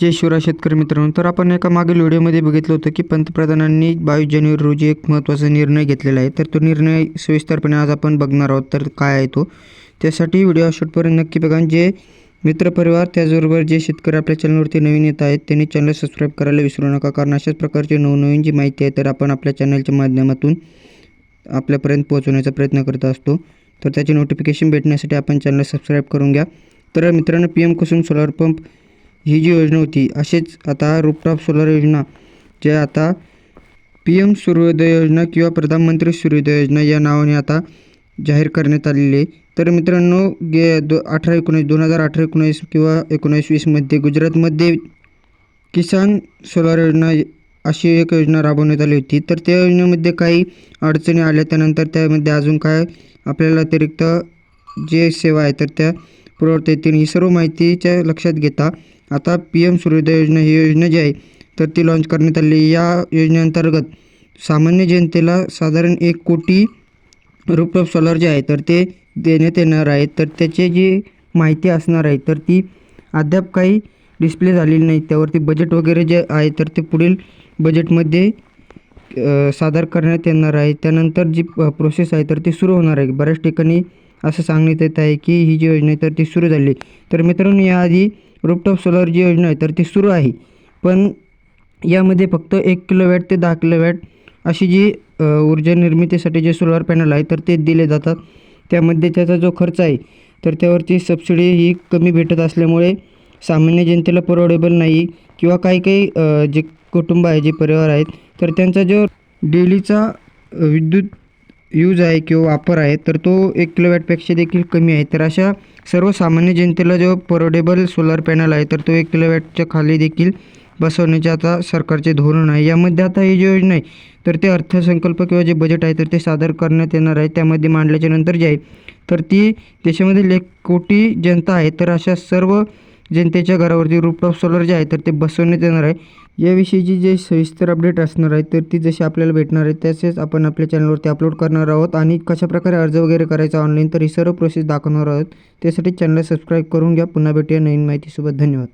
जय शिवराय शेतकरी मित्रांनो. तर आपण एका मागील व्हिडिओमध्ये बघितलं होतं की पंतप्रधानांनी बावीस जानेवारी रोजी एक महत्त्वाचा निर्णय घेतलेला आहे. तर तो निर्णय सविस्तरपणे आज आपण बघणार आहोत. तर काय आहे तो? त्यासाठी व्हिडिओ शूटपर्यंत नक्की बघा. जे मित्रपरिवार त्याचबरोबर जे शेतकरी आपल्या चॅनलवरती नवीन येत आहेत त्यांनी चॅनल सबस्क्राईब करायला विसरू नका. कारण अशाच प्रकारची नवनवीन जी माहिती आहे तर आपण आपल्या चॅनलच्या माध्यमातून आपल्यापर्यंत पोहोचवण्याचा प्रयत्न करत असतो. तर त्याचे नोटिफिकेशन भेटण्यासाठी आपण चॅनल सबस्क्राईब करून घ्या. तर मित्रांनो P M Kusum solar pump ही जी योजना होती असेच आता रूपटॉप सोलर योजना जे आता पी एम सूर्योदय योजना किंवा प्रधानमंत्री सूर्योदय योजना या नावाने आता जाहीर करण्यात आलेली आहे. तर मित्रांनो गे दो अठरा एकोणीस दोन हजार अठरा एकोणीस किंवा एकोणीस वीसमध्ये गुजरातमध्ये किसान सोलार योजना अशी एक योजना राबवण्यात आली होती. तर त्या योजनेमध्ये काही अडचणी आल्या त्यानंतर त्यामध्ये अजून काय आपल्याला अतिरिक्त जे सेवा आहे तर त्या पुरवता येतील ही सर्व माहितीच्या लक्षात घेता. आता पी एम सूर्योदय योजना ही योजना जी आहे तर ती लॉन्च करण्यात आली. या योजनेअंतर्गत सामान्य जनतेला साधारण एक कोटी रूपटॉप सोलार जे आहे तर ते देण्यात येणार आहे. तर त्याची जी माहिती असणार आहे तर ती अद्याप काही डिस्प्ले झालेली नाही. त्यावरती बजेट वगैरे जे आहे तर ते पुढील बजेटमध्ये सादर करण्यात येणार आहे. त्यानंतर जी प्रोसेस आहे तर ती सुरू होणार आहे. बऱ्याच ठिकाणी असं सांगण्यात येत आहे की ही जी योजना आहे तर ती सुरू झाली. तर मित्रांनो याआधी रूपटॉप सोलर जी योजना आहे तर ती सुरू आहे. पण यामध्ये फक्त एक किलोवॅट ते दहा किलोवॅट अशी जी ऊर्जा निर्मितीसाठी जे सोलर पॅनल आहे तर ते दिले जातात. त्यामध्ये त्याचा जो खर्च आहे तर त्यावरती सबसिडी ही कमी भेटत असल्यामुळे सामान्य जनतेला परवडेबल नाही किंवा काही काही जे कुटुंब आहे जे परिवार आहेत तर त्यांचा जो डेलीचा विद्युत यूज आहे किंवा वापर आहे तर तो एक किलोवॅटपेक्षा देखील कमी आहे. तर अशा सर्वसामान्य जनतेला जो परवडेबल सोलर पॅनल आहे तर तो एक किलोवॅटच्या खाली देखील बसवण्याचे आता सरकारचे धोरण आहे. यामध्ये आता ही जी योजना आहे तर ते अर्थसंकल्प किंवा जे बजेट आहे तर ते सादर करण्यात येणार आहे. त्यामध्ये मांडल्याच्या नंतर जे आहे तर ती देशामधील एक कोटी जनता आहे तर अशा सर्व जनतेच्या घरावरती रूपटॉप सोलर जे आहे तर ते बसवण्यात येणार आहे. याविषयीची जे सविस्तर अपडेट असणार आहे तर ती जशी आपल्याला भेटणार आहे तसेच आपण आपल्या चॅनलवरती अपलोड करणार आहोत आणि कशाप्रकारे अर्ज वगैरे करायचा ऑनलाईन तर ही सर्व प्रोसेस दाखवणार आहोत. त्यासाठी चॅनल सबस्क्राईब करून घ्या. पुन्हा भेटूया नवीन माहितीसोबत. धन्यवाद.